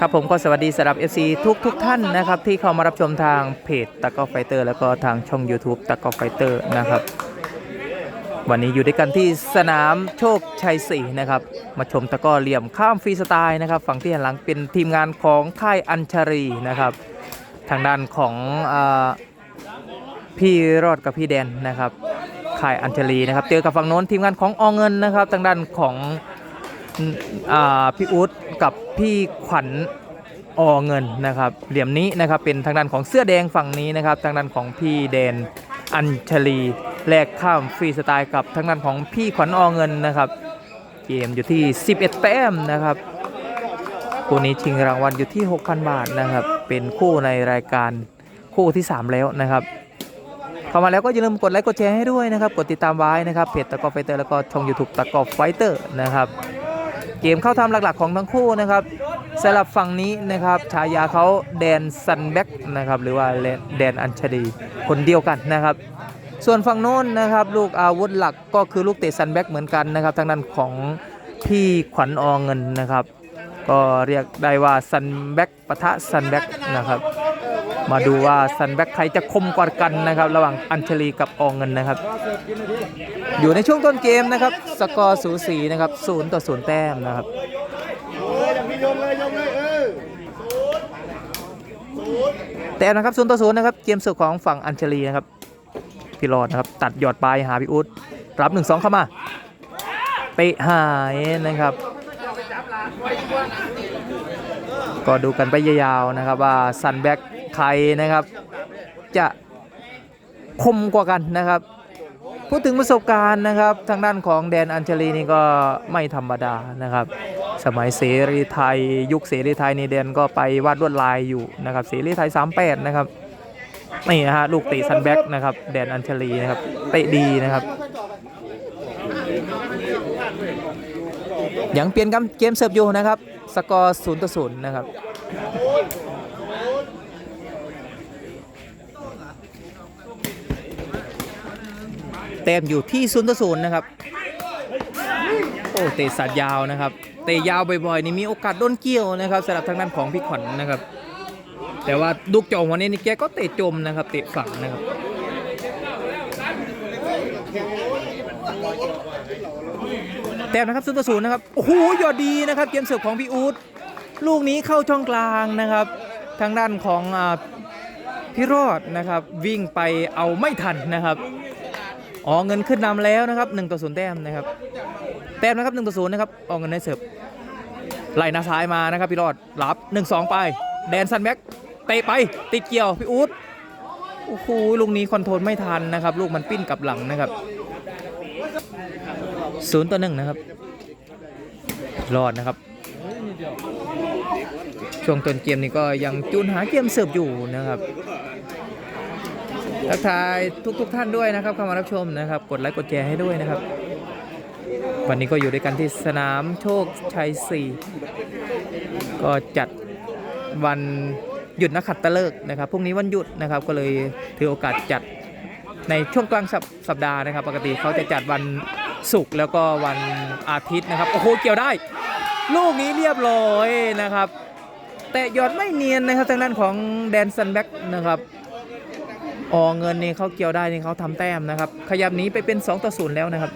ครับผมก็สวัสดีสำหรับ FC ทุกทุกท่านนะครับ ที่เข้ามารับชมทางเพจตะกอไฟเตอร์ แล้วก็ทางช่อง YouTube ตะกอไฟเตอร์นะครับ วันนี้อยู่ด้วยกันที่สนามโชคชัย4นะครับ มาชมตะก้อเหลี่ยมข้ามฟรีสไตล์นะครับ ฝั่งที่หันหลังเป็นทีมงานของค่ายอัญชรีนะครับ ทางด้านของอพี่รอดกับพี่แดนนะครับ ค่ายอัญชารีนะครับ เจอกับฝั่งโน้นทีมงานของอเงินนะครับ ทางด้านของอพี่อุ๊ดกับพี่ขวัญอเงินนะครับ เหลี่ยมนี้นะครับเป็นทางด้านของเสื้อแดงฝั่งนี้นะครับ ทางด้านของพี่แดนอัญชลีแลกข้ามฟรีสไตล์กับทางด้านของพี่ขวัญอเงินนะครับ เกมอยู่ที่ 11 แต้มนะครับคู่นี้ชิงรางวัลอยู่ที่ 6,000 บาทนะครับ เป็นคู่ในรายการคู่ที่ 3 แล้วนะครับ เข้ามาแล้วก็อย่าลืมกดไลค์กดแชร์ให้ด้วยนะครับ กดติดตามไว้นะครับเพจตะกอไฟเตอร์แล้วก็ช่อง YouTube ตะกอไฟเตอร์นะครับเกมเข้าทำหลักๆของทั้งคู่นะครับสำหรับฝั่งนี้นะครับฉายาเขาแดนซันแบ็กนะครับหรือว่าแดนอัญชดีคนเดียวกันนะครับ ส่วนฝั่งโน้นนะครับลูกอาวุธหลักก็คือลูกเตะซันแบ็กเหมือนกันนะครับทางด้านของพี่ขวัญอองเงินนะครับ ก็เรียกได้ว่าซันแบ็กปะทะซันแบ็กนะครับ มาดูว่าซันแบ็กใครจะคมกว่ากันนะครับระหว่างอัญชลีกับอองเงินนะครับ อยู่ในช่วงต้นเกมนะครับสกอร์สูสีนะครับศูนย์ต่อศูนย์แต้มนะครับแต้มนะครับศูนย์ต่อศูนย์นะครับเกมสุดของฝั่งอัญชลีนะครับพี่รอดนะครับตัดหยอดปลายหาพี่อุ๊ดรับ1 2เข้ามาเตะหายนะครับ ก็ดูกันไปยาวๆนะครับว่าซันแบ็ก ใครนะครับ จะคมกว่ากันนะครับ พูดถึงประสบการณ์นะครับ ทางด้านของแดนอัญชลีนี่ก็ไม่ธรรมดานะครับ สมัยเสรีไทย ยุคเสรีไทยนี่แดนก็ไปวาดลวดลายอยู่นะครับ เสรีไทย 38 นะครับนี่นะฮะลูกเตะซันแบ็กนะครับ แดนอัญชลีนะครับเตะดีนะครับยังเปลี่ยนเกมเสิร์ฟอยู่นะครับ สกอร์0ต่อ0นะครับ แต้มอยู่ที่0ต่อ0นะครับ โอ้เตะสัตว์ยาวนะครับ เตะยาวบ่อยๆนี่มีโอกาสโดนเกี่ยวนะครับสำหรับทางด้านของพี่ขวัญนะครับ แต่ว่าลูกจอมวันนี้นี่แกก็เตะจมนะครับเตะฝั่งนะครับแต้มนะครับศูนย์ต่อศูนย์นะครับโอ้โหยอดดีนะครับเกมเสิร์ฟของพี่อู๊ดลูกนี้เข้าช่องกลางนะครับ ทางด้านของอพี่รอดนะครับ วิ่งไปเอาไม่ทันนะครับ อ๋อเงินขึ้นนำแล้วนะครับ1ต่อ0แต้มนะครับแต้มนะครับ1ต่อ0นย์นะครับออกเงินในเสิร์ฟไล่หน้าซ้ายมานะครับพี่รอดรับ1-2 ไป แดนซันแบ็กเตะไปติดเกี่ยวพี่อู๊ดโอ้โหลูกนี้คอนโทรลไม่ทันนะครับ ลูกมันปิ้นกับหลังนะครับศูนย์ต่อหนึ่งนะครับ รอดนะครับ ช่วงต้นเกมนี้ก็ยังจูนหาเกมเสิร์ฟอยู่นะครับ ทักทายทุกๆทท่านด้วยนะครับเข้ามารับชมนะครับ กดไลค์กดแชร์ให้ด้วยนะครับ วันนี้ก็อยู่ด้วยกันที่สนามโชคชัย 4 ก็จัดวันหยุดนักขัตฤกษ์นะครับพรุ่งนี้วันหยุดนะครับ ก็เลยถือโอกาสจัดในช่วงกลางสัปสปดาห์นะครับ ปกติเขาจะจัดวันศุกร์แล้วก็วันอาทิตย์นะครับ โอ้โห เกี่ยวได้ ลูกนี้เรียบร้อยนะครับ แต่หยอดไม่เนียนนะครับทางด้านของแดนซันแบ็กนะครับ ออเงินนี่เขาเกี่ยวได้นี่เขาทำแต้มนะครับ ขยับหนี้ไปเป็น 2 ต่อ0แล้วนะครับ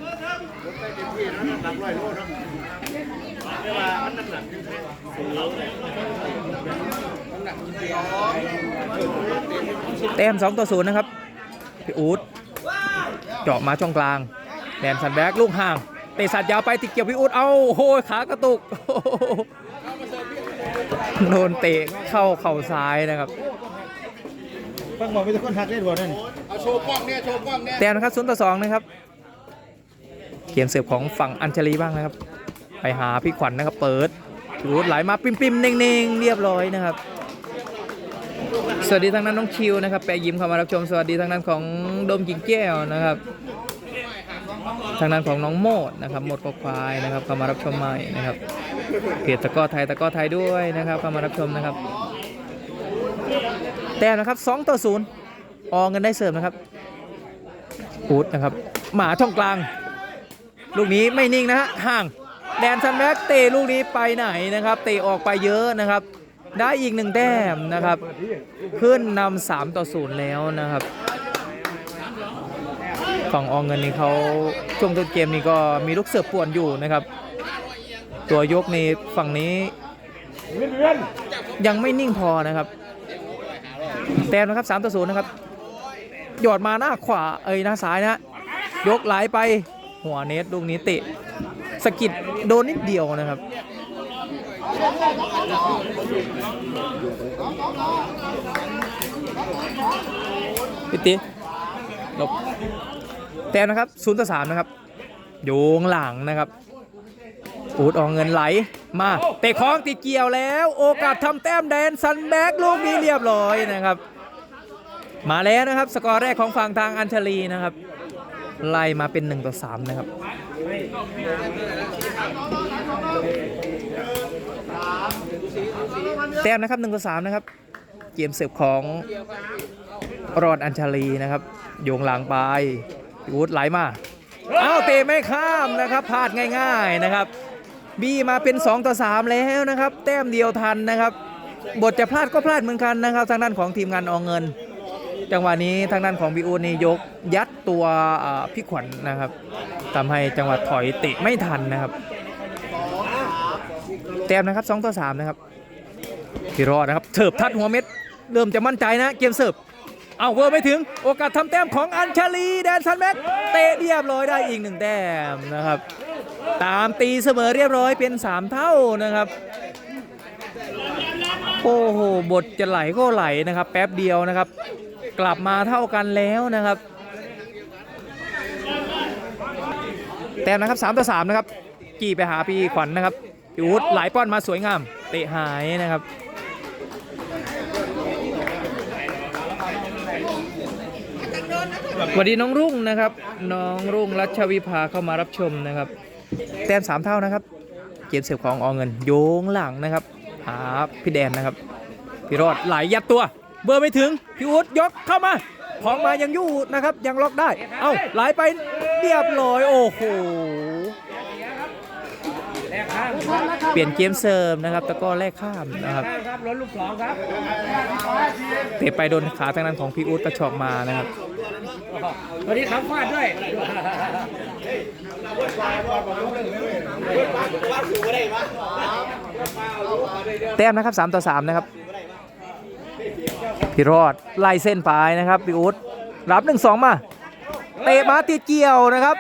แต้ม2ต่อ0นย์นะครับพี่อูดเจาะมาช่องกลางแดนซันแบกลูกห่างเตะสัตว์ยาวไปติดเกี่ยวพี่อูดเอาโอ้โหขากระตุกโอ้โหโดนเตะเข้าเข่าซ้ายนะครับ ฟังบอกไม่ต้องคนทักเล่นบอาโชว์กล้องเนั่นแต้มนะครับ0ต่อ2นะครับเกมเสิร์ฟของฝั่งอัญชลีบ้างนะครับ ไปหาพี่ขวัญนะครับเปิดรูดไหลมาปิมปิมๆเน่งๆเรียบร้อยนะครับ สวัสดีทางนั้นน้องชิวนะครับแปะยิ้มเข้ามารับชมสวัสดีทางนั้นของโดมกิ่งแก้วนะครับ ทางนั้นของน้องโมดนะครับโมดก็ควายนะครับเข้ามารับชมใหม่นะครับเพจตะก้อไทยตะก้อไทยด้วยนะครับเข้ามารับชมนะครับ แต้มนะครับ2ต่อ0ออเงินได้เสริมนะครับอูดนะครับ หมาช่องกลาง ลูกนี้ไม่นิ่งนะฮะห่างแดนซันแบ็กเตะลูกนี้ไปไหนนะครับ เตะออกไปเยอะนะครับ ได้อีกหนึ่งแต้มนะครับ ขึ้นนำสามต่อศูนย์แล้วนะครับ ฝั่งอองเงินนี่เขาช่วงต้นเกมนี่ก็มีลูกเสิร์ฟป่วนอยู่นะครับ ตัวยกในฝั่งนี้ยังไม่นิ่งพอนะครับ แต้มนะครับ3ต่อ0นะครับ หยอดมาหน้าขวาเอ้ยหน้าซ้ายนะยกไหลไปหัวเนตลูกนี้เตะสะกิดโดนนิดเดียวนะครับพิติหลบแต้มนะครับ0ต่อ3นะครับโยงหลังนะครับ อูดออกเงินไหลมาเตะคล้องติดเกี่ยวแล้ว โอกาสทำแต้มแดนซันแบ็กลูกนี้เรียบร้อยนะครับ มาแล้วนะครับ สกอร์แรกของฝั่งทางอัญชลีนะครับ ไล่มาเป็น1ต่อ3นะครับแต้มนะครับ1ต่อ3นะครับเกมเสิร์ฟของรอดอัญชลีนะครับโยงหลังไปอูดไหลมาอ้าวเตะไม่ข้ามนะครับพลาดง่าย ๆนะครับ บี้มาเป็น 2 ต่อ 3 แล้วนะครับ แต้มเดียวทันนะครับ บทจะพลาดก็พลาดเหมือนกันนะครับ ทางด้านของทีมงานอองเงิน จังหวะนี้ทางด้านของบิอูนี่ยกยัดตัวพี่ขวัญนะครับทำให้จังหวะถอยเตะไม่ทันนะครับ แต้มนะครับ 2 ต่อ 3 นะครับพี่รอดนะครับเถิบทัดหัวเม็ด เริ่มจะมั่นใจนะเกมเสิร์ฟเอาเวอร์ไม่ถึงโอกาสทำแต้มของอัญชลีแดนซันแม็กเตะเรียบร้อยได้อีกหนึ่งแต้มนะครับ ตามตีเสมอเรียบร้อยเป็น 3 เท่านะครับ โอ้โห บทจะไหลก็ไหลนะครับ แป๊บเดียวนะครับ กลับมาเท่ากันแล้วนะครับ แต้มนะครับ3ต่อ3นะครับ กี่ไปหาพี่ขวัญนะครับพี่อูดไหลป้อนมาสวยงาม เตะหายนะครับสวัสดีน้องรุ่งนะครับ น้องรุ่งรัชวิภาเข้ามารับชมนะครับ แต้มสามเท่านะครับ เกมเสิร์ฟของออเงิน โยงหลังนะครับหาพี่แดนนะครับ พี่รอดไหลยัดตัว เบอร์ไม่ถึง พี่อูดยกเข้ามาของมายังยู่นะครับ ยังล็อกได้ เอ้าไหลไปเรียบร้อยโอ้โหเปลี่ยนเกมเสร์ฟนะครับตะก้อแรกข้ามนะครับรถลูกสองครับเตะไปโดนขาทางนั้นของพี่อูดกระชอกมานะครับ วันนี้ครับฟาดด้วย แต้มนะครับ 3 ต่อ 3 นะครับ พี่รอดไล่เส้นไปนะครับพี่อุ๊ดรับ1 2 มา เตะมาติดเกี่ยวนะครับ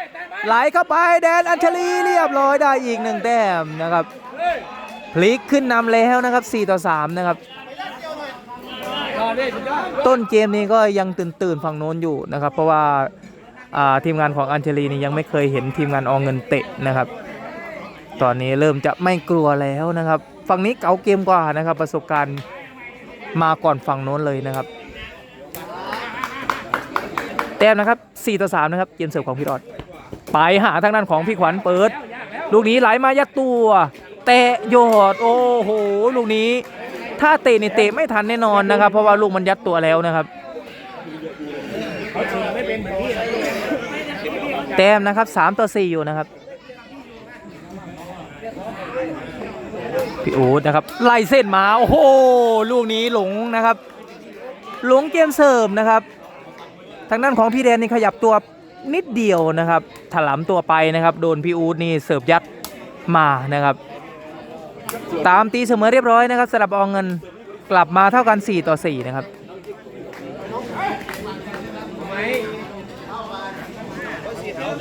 ไหลเข้าไปแดนอัญชลีเรียบร้อยได้อีกหนึ่งแต้มนะครับ พลิกขึ้นนำแล้วนะครับ 4 ต่อ 3 นะครับ ต้นเกมนี้ก็ยังตื่นตื่นฝั่งโน้นอยู่นะครับ เพราะว่า ทีมงานของอัญชลีนี่ยังไม่เคยเห็นทีมงานอองเงินเตะนะครับ ตอนนี้เริ่มจะไม่กลัวแล้วนะครับ ฝั่งนี้เก๋าเกมกว่านะครับ ประสบการณ์มาก่อนฝั่งโน้นเลยนะครับ แต้มนะครับ 4 ต่อ 3 นะครับเกมเสิร์ฟของพี่รอด ไปหาทางด้านของพี่ขวัญเปิด ลูกนี้ไหลมายัดตัวเตะโยดโอ้โห ลูกนี้ ถ้าเตะนี่เตะไม่ทันแน่นอนนะครับ เพราะว่าลูกมันยัดตัวแล้วนะครับ เขาเสือไม่เป็นเหมือนพี่นะ แต้มนะครับ3ต่อ4อยู่นะครับพี่อูดนะครับไล่เส้นมาโอ้โหลูกนี้หลงนะครับ หลงเกมเสิร์ฟนะครับ ทางด้านของพี่แดนนี่ขยับตัวนิดเดียวนะครับถลำตัวไปนะครับ โดนพี่อูดนี่เสิร์ฟยัดมานะครับ ตามตีเสมอเรียบร้อยนะครับสำหรับอองเงินกลับมาเท่ากัน 4 ต่อ 4 นะครับ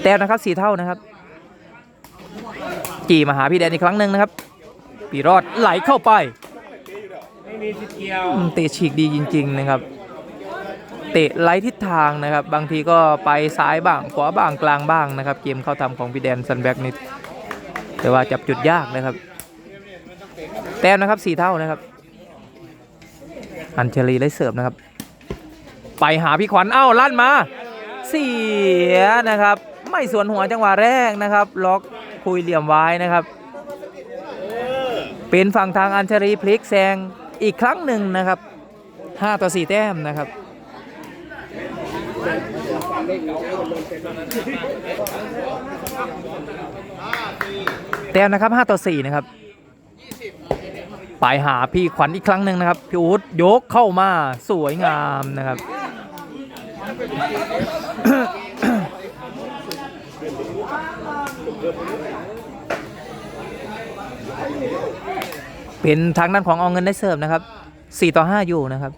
แต้มนะครับสีเท่านะครับ จีมาหาพี่แดนอีกครั้งหนึ่งนะครับปีรอดไหลเข้าไปไม่มีสิทธิ์เกี่ยวอืมเตะฉีกดีจริง ๆนะครับ เตะไล่ทิศทางนะครับ บางทีก็ไปซ้ายบ้างขวาบ้างกลางบ้างนะครับ เกมเข้าทำของพี่แดนซันแบ็กนิดแต่ว่าจับจุดยากนะครับ แต้มนะครับสีเท่านะครับ อัญชลีได้เสิร์ฟนะครับ ไปหาพี่ขวัญเอ้าลั่นมา เสียนะครับ ไม่สวนหัวจังหวะแรกนะครับ ล็อกคุยเหลี่ยมไว้นะครับ เป็นฝั่งทางอัญชลีพลิกแซงอีกครั้งหนึ่งนะครับ 5 ต่อ 4 แต้มนะครับแต้มนะครับ 5 ต่อ 4 นะครับไปหาพี่ขวัญอีกครั้งหนึ่งนะครับ พี่อู๊ดยกเข้ามาสวยงามนะครับ เป็นทางด้านของเอาเงินได้เสิร์ฟนะครับ4ต่อ5อยู่นะครับ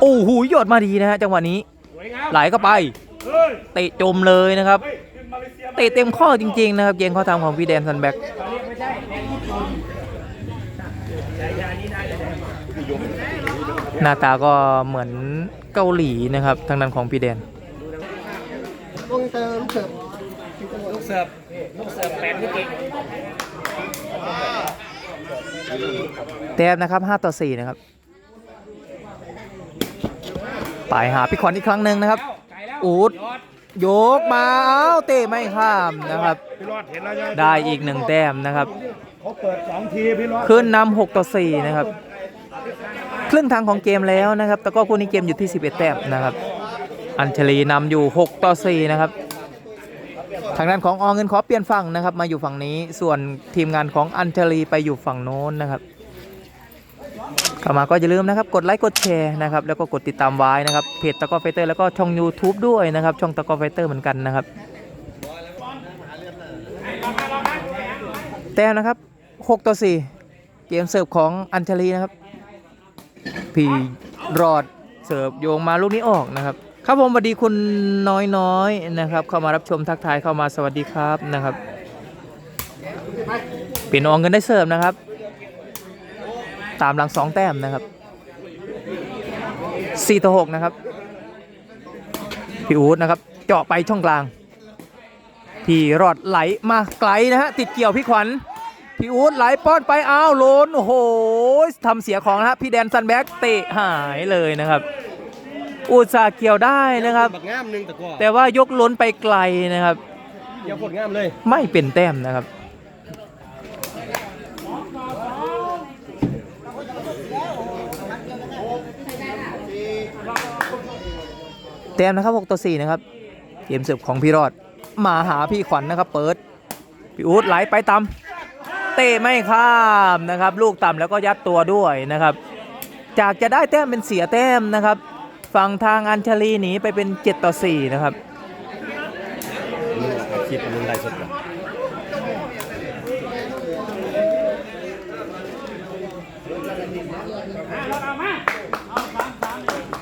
โอ้โหหยอดมาดีนะฮะจังหวะนี้สวยงามไหลเข้าไปเฮ้ยเตะจมเลยนะครับเฮ้ยขึ้นมาเลเซียเตะเต็มข้อจริง ๆ นะครับเกมข้อทำของพี่แดนซันแบ็กตอนนี้ไม่ใช่ในญี่ปุ่นฉายานี้ได้เลยนะหน้าตาก็เหมือนเกาหลีนะครับ ทางด้านของพี่แดนลูกเตอร์ลูกเสิร์ฟลูกเสิร์ฟลูกเสิร์ฟแปดลูกเก่ง แต้มนะครับ 5 ต่อ 4 นะครับไปหาพี่ขวัญอีกครั้งหนึ่งนะครับ อูดยอดยกมาเอ้าเตะไม่ข้ามนะครับ พี่รอดเห็นแล้วใช่หมได้อีกหนึ่งแต้มนะครับ เขาเปิดสองทีพี่รอดขึ้นนำ6ต่อ 4 นะครับ ครึ่งทางของเกมแล้วนะครับ แต่ก็คู่นี้เกมอยู่ที่ 11 แต้มนะครับ อัญชลีนำอยู่ 6 ต่อ 4 นะครับ ทางด้านของอเงินขอเปลี่ยนฝั่งนะครับ มาอยู่ฝั่งนี้ส่วนทีมงานของอัญชลีไปอยู่ฝั่งโน้นนะครับเข้ามาก็อย่าลืมนะครับ กดไลค์กดแชร์นะครับแล้วก็กดติดตามไว้นะครับเพจตะกอไฟเตอร์แล้วก็ช่อง YouTube ด้วยนะครับ ช่องตะกอไฟเตอร์เหมือนกันนะครับแต้มนะครับ6ต่อ4เกมเสิร์ฟของอัญชลีนะครับพี่รอดเสิร์ฟโยงมาลูกนี้ออกนะครับ ครับผมสวัสดีคุณน้อยน้อยๆนะครับ เข้ามารับชมทักทายเข้ามาสวัสดีครับนะครับเป็นอองเงินได้เสิร์ฟนะครับ ตามหลังสองแต้มนะครับ4ต่อ6นะครับพี่อู๊ดนะครับ เจาะไปช่องกลาง พี่รอดไหลมาไกลนะฮะติดเกี่ยวพี่ขวัญพี่อู๊ดไหลป้อนไปอ้าวโลนโอ้โหทำเสียของนะฮะพี่แดนซันแบ็กเตะหายเลยนะครับ อุตส่าห์เกี่ยวได้นะครับ บักงามหนึงแต่ก็แต่ว่ายกล้นไปไกลนะครับอย่าผลงามเลยไม่เป็นแต้มนะครับ แต้มนะครับ 6 ต่อ 4 นะครับ เกมเสิร์ฟของพี่รอด มาหาพี่ขวัญนะครับ เปิด พี่อู๊ดไหลไปต่ำเตะไม่ข้ามนะครับ ลูกต่ำแล้วก็ยัดตัวด้วยนะครับ จากจะได้แต้มเป็นเสียแต้มนะครับ ฝั่งทางอัญชลีหนีไปเป็น 7 ต่อ 4 นะครับคลิปมันไลฟ์สดกัน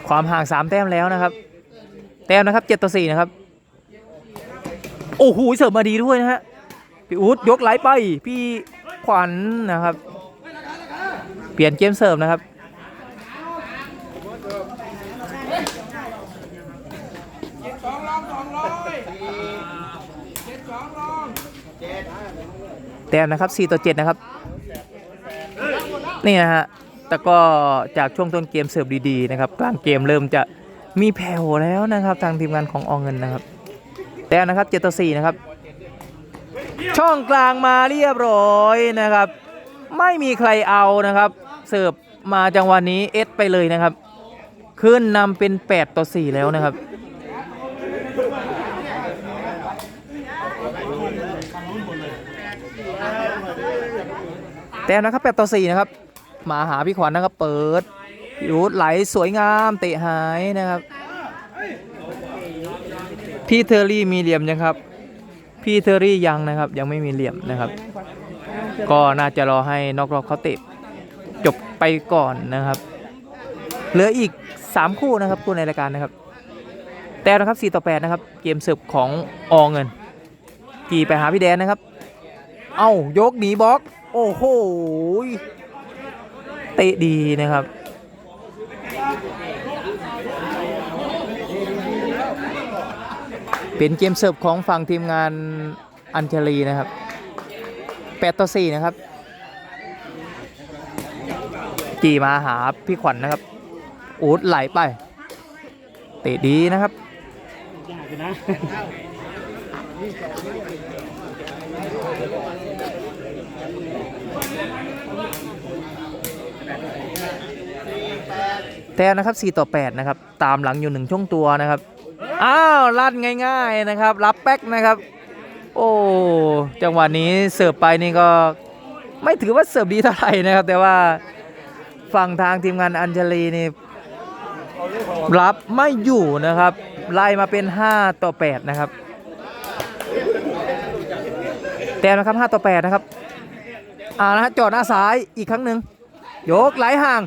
ความห่าง 3 แต้มแล้วนะครับ แต้มนะครับ 7 ต่อ 4 นะครับ โอ้โหเสิร์ฟมาดีด้วยนะฮะ พี่อู๊ดยกไหลไป พี่ขวัญนะครับ เปลี่ยนเกมเสิร์ฟนะครับ ต้มนะครับ4ต่อ7นะครับ นี่นะฮะแต่ก็จากช่วงต้นเกมเสิร์ฟดีๆนะครับกลางเกมเริ่มจะมีแผ่วแล้วนะครับทางทีมงานของอองเงินนะครับ แต่นะครับ7ต่อ4นะครับ ช่องกลางมาเรียบร้อยนะครับ ไม่มีใครเอานะครับ เสิร์ฟมาจังหวะนี้เอสไปเลยนะครับ ขึ้นนำเป็น 8 ต่อ 4 แล้วนะครับ แต้มนะครับ8ต่อ4นะครับ มาหาพี่ขวัญนะครับ เปิดพี่อู๊ดไหลสวยงามเตะหายนะครับ พี่เทอรี่มีเหลี่ยมยังครับ พี่เทอรี่ยังนะครับ ยังไม่มีเหลี่ยมนะครับ ก็น่าจะรอให้นอกรอบเขาเตะจบไปก่อนนะครับ เหลืออีก 3 คู่นะครับคู่ในรายการนะครับ แต่นะครับ4ต่อ8นะครับ เกมเสิร์ฟของอเงิน กี่ไปหาพี่แดนนะครับ เอ้ายกหนีบล็อก โอ้โหเตะดีนะครับ เป็นเกมเสิร์ฟของฝั่งทีมงานอัญชลีนะครับ8ต่อ4นะครับกี่มาหาพี่ขวัญนะครับอูดไหลไป เตะดีนะครับยากนะ แต้มนะครับ4ต่อ8นะครับตามหลังอยู่1ช่วงตัวนะครับอ้าวลั่นง่ายๆนะครับ รับแป๊กนะครับ โอ้จังหวะนี้เสิร์ฟไปนี่ก็ไม่ถือว่าเสิร์ฟดีเท่าไหร่นะครับ แต่ว่าฝั่งทางทีมงานอัญชลีนี่รับไม่อยู่นะครับ ไล่มาเป็น 5 ต่อ 8 นะครับ แต้มนะครับ 5 ต่อ 8 นะครับอ่านะฮะจอดหน้าซ้ายอีกครั้งหนึ่งยกไหลห่าง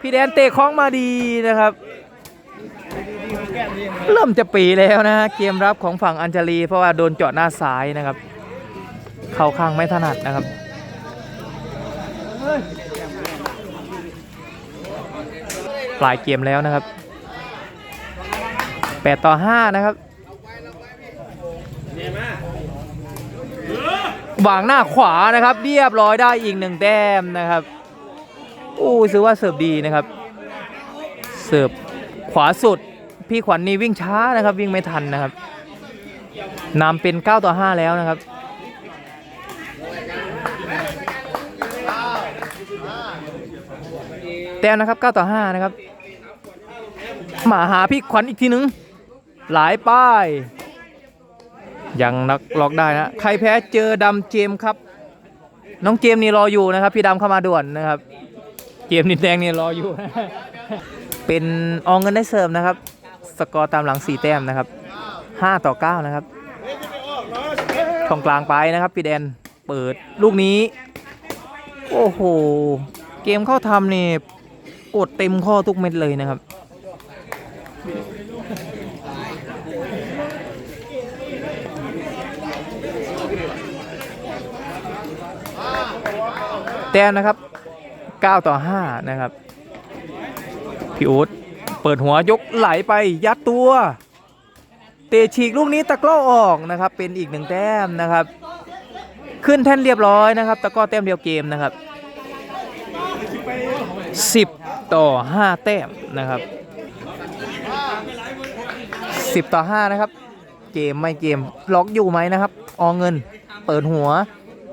พี่แดนเตะคล้องมาดีนะครับ เริ่มจะปีแล้วนะเกมรับของฝั่งอัญชลี เพราะว่าโดนเจาะหน้าซ้ายนะครับ เข้าข้างไม่ถนัดนะครับปลายเกมแล้วนะครับ 8 ต่อ 5 นะครับวางหน้าขวานะครับ เรียบร้อยได้อีกหนึ่งแต้มนะครับ โอ้ซื้อว่าเสิร์ฟดีนะครับ เสิร์ฟขวาสุด พี่ขวัญนี่วิ่งช้านะครับ วิ่งไม่ทันนะครับนำเป็น 9 ต่อ 5 แล้วนะครับ แต้มนะครับ 9 ต่อ 5 นะครับ มาหาพี่ขวัญอีกทีหนึ่งหลายป้าย ยังนักล็อกได้นะ ใครแพ้เจอดำเจมครับ น้องเจมนี่รออยู่นะครับ พี่ดำเข้ามาด่วนนะครับ เจมนินแดงนี่รออยู่ เป็นอองเงินได้เสริมนะครับ สกอร์ตามหลัง 4 แต้มนะครับ 5 ต่อ 9 นะครับช่องกลางไปนะครับ พี่แดนเปิดลูกนี้ โอ้โห เกมเข้าทำนี่กดเต็มข้อทุกเม็ดเลยนะครับแต้มนะครับ 9 ต่อ 5 นะครับ พี่อู๊ดเปิดหัวยกไหลไปยัดตัว เตะฉีกลูกนี้ตะกร้อออกนะครับ เป็นอีกหนึ่งแต้มนะครับ ขึ้นแท่นเรียบร้อยนะครับ ตะกร้อแต้มเดียวเกมนะครับ 10 ต่อ 5 แต้มนะครับ 10 ต่อ 5 นะครับ เกมไม่เกมล็อกอยู่ไหมนะครับ ออเงิน เปิดหัว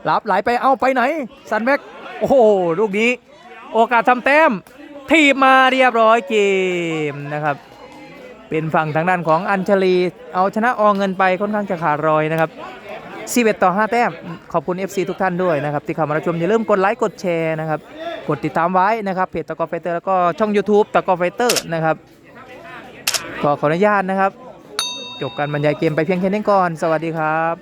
รับไหลไป เอาไปไหนสันแม็ก โอ้โห ลูกนี้ โอกาสทำแต้มทีบมาเรียบร้อยเกมนะครับ เป็นฝั่งทางด้านของอัญชลี เอาชนะออเงินไปค่อนข้างจะขาดรอยนะครับ11ต่อ 5 แต้ม ขอบคุณ FC ทุกท่านด้วยนะครับ ที่เข้ามารับชม อย่าลืมกดไลค์กดแชร์นะครับ กดติดตามไว้นะครับเพจตะกอไฟเตอร์แล้วก็ช่อง YouTube ตะกอไฟเตอร์นะครับก็ขออนุญาตนะครับ จบการบรรยายเกมไปเพียงแค่นี้ก่อน สวัสดีครับ